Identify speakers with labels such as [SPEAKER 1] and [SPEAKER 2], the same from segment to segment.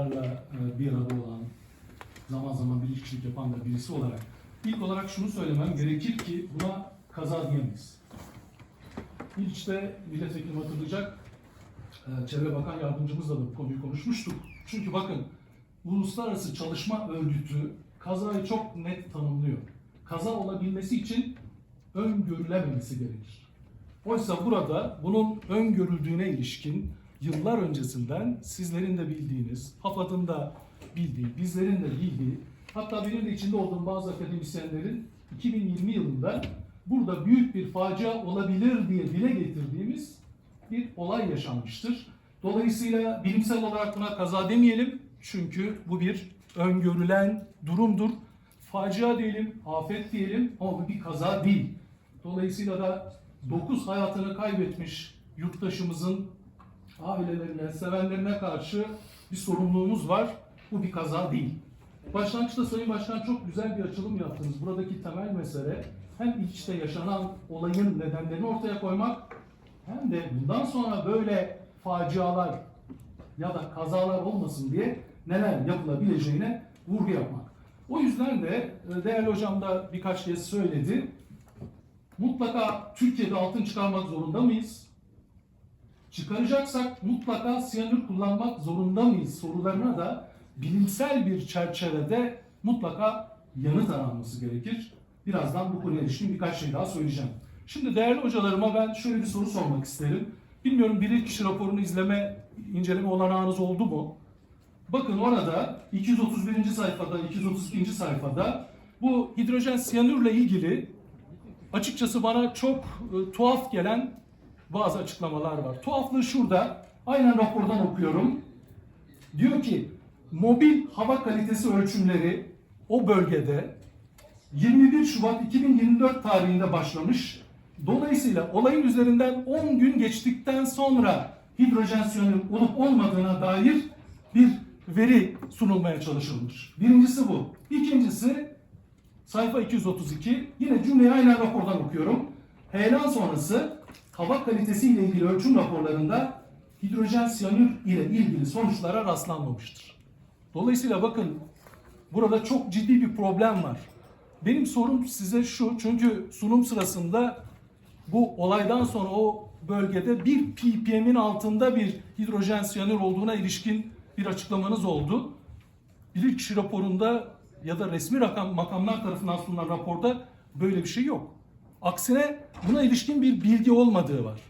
[SPEAKER 1] olaylarla e, bir arada olan, zaman zaman bir kişilik yapan da birisi olarak ilk olarak şunu söylemem gerekir ki buna kaza diyemeyiz. İlçte milletvekilim hatırlayacak, e, Çevre Bakan Yardımcımızla da bu konuyu konuşmuştuk. Çünkü bakın, Uluslararası Çalışma Örgütü kazayı çok net tanımlıyor. Kaza olabilmesi için öngörülememesi gerekir. Oysa burada bunun öngörüldüğüne ilişkin yıllar öncesinden sizlerin de bildiğiniz, AFAD'ın da bildiği, bizlerin de bildiği, hatta benim de içinde olduğum bazı akademisyenlerin 2020 yılında burada büyük bir facia olabilir diye dile getirdiğimiz bir olay yaşanmıştır. Dolayısıyla bilimsel olarak buna kaza demeyelim çünkü bu bir öngörülen durumdur. Facia diyelim, afet diyelim ama bu bir kaza değil. Dolayısıyla da 9 hayatını kaybetmiş yurttaşımızın ailelerine, sevenlerine karşı bir sorumluluğumuz var. Bu bir kaza değil. Başlangıçta Sayın Başkan çok güzel bir açılım yaptınız. Buradaki temel mesele hem içte yaşanan olayın nedenlerini ortaya koymak hem de bundan sonra böyle facialar ya da kazalar olmasın diye neler yapılabileceğine vurgu yapmak. O yüzden de e, değerli hocam da birkaç kez söyledi. Mutlaka Türkiye'de altın çıkarmak zorunda mıyız? Çıkaracaksak mutlaka siyanür kullanmak zorunda mıyız sorularına da bilimsel bir çerçevede mutlaka yanıt aranması gerekir. Birazdan bu konuya ilişkin birkaç şey daha söyleyeceğim. Şimdi değerli hocalarıma ben şöyle bir soru sormak isterim. Bilmiyorum bilirkişi raporunu izleme, inceleme olanağınız oldu mu? Bakın orada 231. sayfada, 232. sayfada bu hidrojen siyanürle ilgili açıkçası bana çok e, tuhaf gelen bazı açıklamalar var. Tuhaflığı şurada. Aynen rapordan okuyorum. Diyor ki mobil hava kalitesi ölçümleri o bölgede 21 Şubat 2024 tarihinde başlamış. Dolayısıyla olayın üzerinden 10 gün geçtikten sonra hidrojen siyonun olup olmadığına dair bir veri sunulmaya çalışılmış. Birincisi bu. İkincisi sayfa 232 yine cümleyi aynen rapordan okuyorum. Heyelan sonrası hava kalitesi ile ilgili ölçüm raporlarında hidrojen siyanür ile ilgili sonuçlara rastlanmamıştır. Dolayısıyla bakın burada çok ciddi bir problem var. Benim sorum size şu çünkü sunum sırasında bu olaydan sonra o bölgede bir ppm'in altında bir hidrojen siyanür olduğuna ilişkin bir açıklamanız oldu. Bilirkişi raporunda ya da resmi rakam makamlar tarafından sunulan raporda böyle bir şey yok. Aksine buna ilişkin bir bilgi olmadığı var.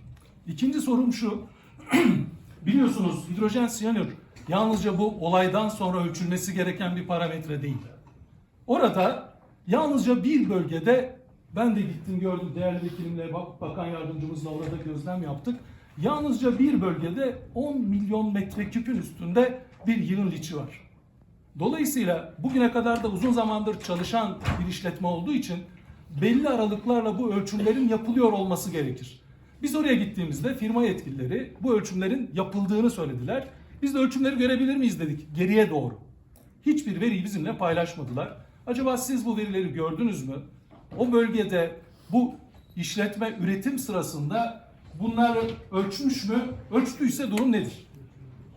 [SPEAKER 1] İkinci sorum şu. Biliyorsunuz hidrojen siyanür yalnızca bu olaydan sonra ölçülmesi gereken bir parametre değil. Orada yalnızca bir bölgede ben de gittim gördüm değerli vekilimle bak- bakan yardımcımızla orada gözlem yaptık. Yalnızca bir bölgede 10 milyon metreküpün üstünde bir yığın liçi var. Dolayısıyla bugüne kadar da uzun zamandır çalışan bir işletme olduğu için belli aralıklarla bu ölçümlerin yapılıyor olması gerekir. Biz oraya gittiğimizde firma yetkilileri bu ölçümlerin yapıldığını söylediler. Biz de ölçümleri görebilir miyiz dedik geriye doğru. Hiçbir veriyi bizimle paylaşmadılar. Acaba siz bu verileri gördünüz mü? O bölgede bu işletme üretim sırasında bunları ölçmüş mü? Ölçtüyse durum nedir?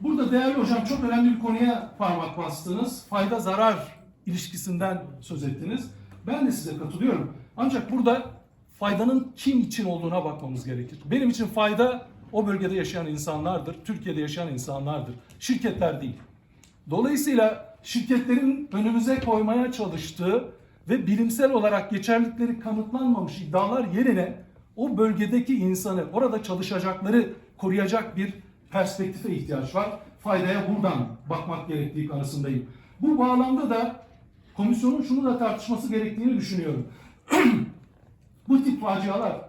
[SPEAKER 1] Burada değerli hocam çok önemli bir konuya parmak bastınız. Fayda zarar ilişkisinden söz ettiniz. Ben de size katılıyorum. Ancak burada faydanın kim için olduğuna bakmamız gerekir. Benim için fayda o bölgede yaşayan insanlardır, Türkiye'de yaşayan insanlardır. Şirketler değil. Dolayısıyla şirketlerin önümüze koymaya çalıştığı ve bilimsel olarak geçerlilikleri kanıtlanmamış iddialar yerine o bölgedeki insanı, orada çalışacakları koruyacak bir perspektife ihtiyaç var. Faydaya buradan bakmak gerektiği kanısındayım. Bu bağlamda da komisyonun şunu da tartışması gerektiğini düşünüyorum. Bu tip facialar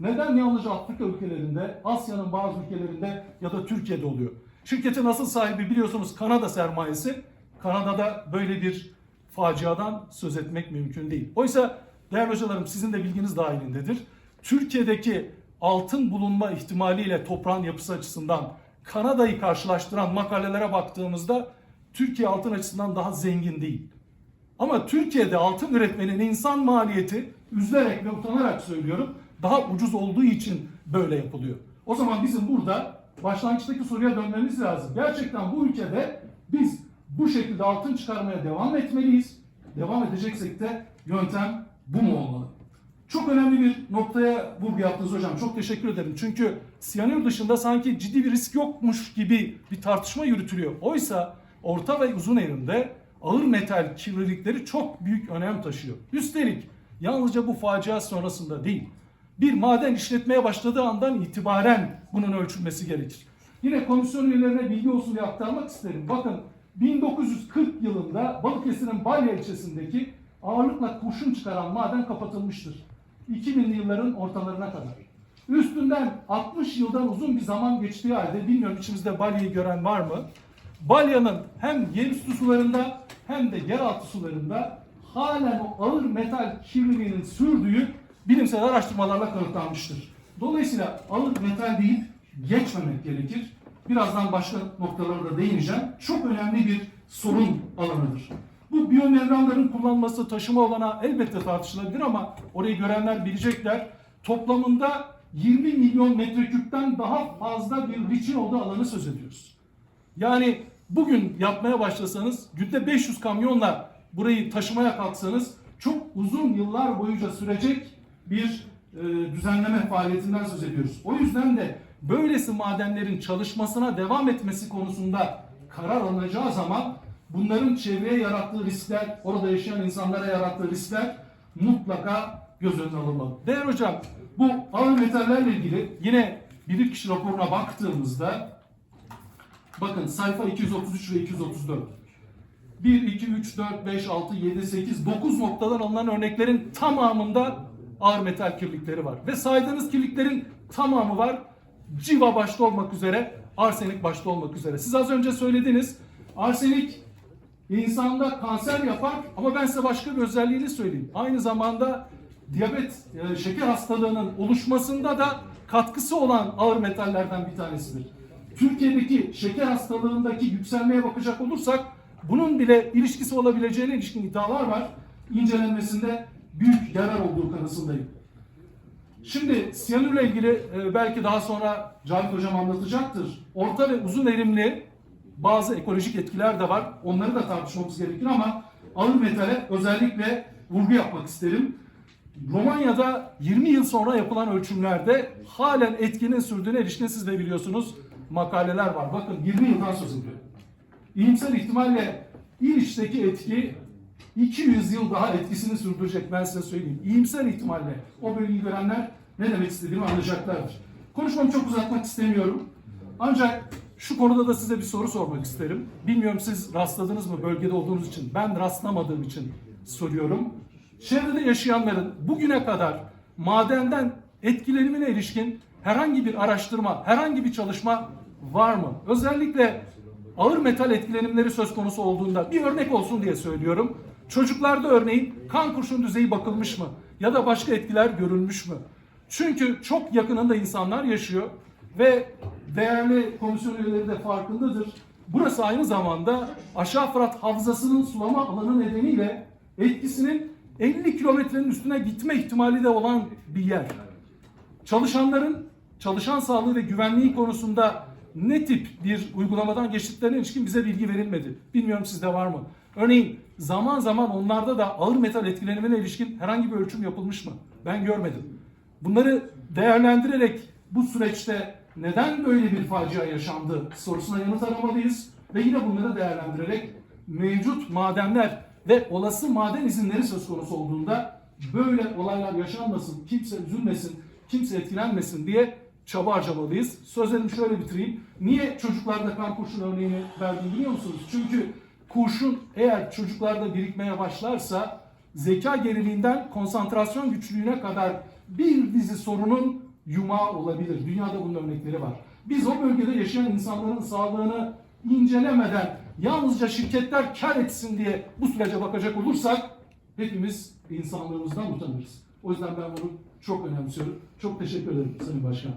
[SPEAKER 1] neden yalnızca Afrika ülkelerinde, Asya'nın bazı ülkelerinde ya da Türkiye'de oluyor? Şirketin asıl sahibi biliyorsunuz Kanada sermayesi. Kanada'da böyle bir faciadan söz etmek mümkün değil. Oysa değerli hocalarım sizin de bilginiz dahilindedir. Türkiye'deki altın bulunma ihtimaliyle toprağın yapısı açısından Kanada'yı karşılaştıran makalelere baktığımızda Türkiye altın açısından daha zengin değil. Ama Türkiye'de altın üretmenin insan maliyeti üzülerek ve utanarak söylüyorum daha ucuz olduğu için böyle yapılıyor. O zaman bizim burada başlangıçtaki soruya dönmemiz lazım. Gerçekten bu ülkede biz Bu şekilde altın çıkarmaya devam etmeliyiz. Devam edeceksek de yöntem bu mu olmalı? Çok önemli bir noktaya vurgu yaptınız hocam. Çok teşekkür ederim. Çünkü siyanür dışında sanki ciddi bir risk yokmuş gibi bir tartışma yürütülüyor. Oysa orta ve uzun eğrimde ağır metal kirlilikleri çok büyük önem taşıyor. Üstelik yalnızca bu facia sonrasında değil, bir maden işletmeye başladığı andan itibaren bunun ölçülmesi gerekir. Yine komisyon üyelerine bilgi diye aktarmak isterim. Bakın 1940 yılında Balıkesir'in Balya ilçesindeki ağırlıkla kurşun çıkaran maden kapatılmıştır. 2000'li yılların ortalarına kadar. Üstünden 60 yıldan uzun bir zaman geçtiği halde bilmiyorum içimizde Balya'yı gören var mı? Balya'nın hem yerüstü sularında hem de yeraltı sularında halen o ağır metal kirliliğinin sürdüğü bilimsel araştırmalarla kanıtlanmıştır. Dolayısıyla ağır metal deyip geçmemek gerekir. Birazdan başka noktalara da değineceğim. Çok önemli bir sorun alanıdır. Bu biyomembranların kullanılması taşıma olana elbette tartışılabilir ama orayı görenler bilecekler. Toplamında 20 milyon metreküpten daha fazla bir liçin olduğu alanı söz ediyoruz. Yani bugün yapmaya başlasanız günde 500 kamyonla burayı taşımaya kalksanız çok uzun yıllar boyunca sürecek bir e, düzenleme faaliyetinden söz ediyoruz. O yüzden de böylesi madenlerin çalışmasına devam etmesi konusunda karar alınacağı zaman bunların çevreye yarattığı riskler, orada yaşayan insanlara yarattığı riskler mutlaka göz önüne alınmalı. Değerli hocam, bu ağır metallerle ilgili yine bilirkişi raporuna baktığımızda bakın sayfa 233 ve 234 1, 2, 3, 4, 5, 6, 7, 8, 9 noktadan alınan örneklerin tamamında ağır metal kirlilikleri var. Ve saydığınız kirliliklerin tamamı var. Civa başta olmak üzere, arsenik başta olmak üzere. Siz az önce söylediniz. Arsenik insanda kanser yapar ama ben size başka bir özelliğini söyleyeyim. Aynı zamanda diyabet, e, şeker hastalığının oluşmasında da katkısı olan ağır metallerden bir tanesidir. Türkiye'deki şeker hastalığındaki yükselmeye bakacak olursak bunun bile ilişkisi olabileceğine ilişkin iddialar var. İncelenmesinde büyük yarar olduğu kanısındayım. Şimdi siyanürle ilgili e, belki daha sonra Cavit Hocam anlatacaktır. Orta ve uzun erimli bazı ekolojik etkiler de var. Onları da tartışmamız gerekir ama ağır metale özellikle vurgu yapmak isterim. Romanya'da 20 yıl sonra yapılan ölçümlerde halen etkinin sürdüğüne ilişkin siz de biliyorsunuz makaleler var. Bakın 20 yıldan söz ediyor. İyimser ihtimalle İliç'teki etki 200 yıl daha etkisini sürdürecek ben size söyleyeyim. İyimser ihtimalle o bölgeyi görenler ne demek istediğimi anlayacaklardır. Konuşmamı çok uzatmak istemiyorum. Ancak şu konuda da size bir soru sormak isterim. Bilmiyorum siz rastladınız mı bölgede olduğunuz için. Ben rastlamadığım için soruyorum. Çevrede yaşayanların bugüne kadar madenden etkilenimine ilişkin herhangi bir araştırma, herhangi bir çalışma var mı? Özellikle ağır metal etkilenimleri söz konusu olduğunda bir örnek olsun diye söylüyorum. Çocuklarda örneğin kan kurşun düzeyi bakılmış mı? Ya da başka etkiler görülmüş mü? Çünkü çok yakınında insanlar yaşıyor ve değerli komisyon üyeleri de farkındadır. Burası aynı zamanda Aşağı Fırat Havzası'nın sulama alanı nedeniyle etkisinin 50 kilometrenin üstüne gitme ihtimali de olan bir yer. Çalışanların çalışan sağlığı ve güvenliği konusunda ne tip bir uygulamadan geçtiklerine ilişkin bize bilgi verilmedi. Bilmiyorum sizde var mı? Örneğin zaman zaman onlarda da ağır metal etkilenimine ilişkin herhangi bir ölçüm yapılmış mı? Ben görmedim. Bunları değerlendirerek bu süreçte neden böyle bir facia yaşandı sorusuna yanıt aramalıyız ve yine bunları değerlendirerek mevcut madenler ve olası maden izinleri söz konusu olduğunda böyle olaylar yaşanmasın, kimse üzülmesin, kimse etkilenmesin diye çaba harcamalıyız. Sözlerimi şöyle bitireyim. Niye çocuklarda kan kurşun örneğini verdim biliyor musunuz? Çünkü kurşun eğer çocuklarda birikmeye başlarsa zeka geriliğinden konsantrasyon güçlüğüne kadar bir dizi sorunun yumağı olabilir. Dünyada bunun örnekleri var. Biz o bölgede yaşayan insanların sağlığını incelemeden yalnızca şirketler kar etsin diye bu sürece bakacak olursak hepimiz insanlığımızdan utanırız. O yüzden ben bunu çok önemsiyorum. Çok teşekkür ederim Sayın Başkan.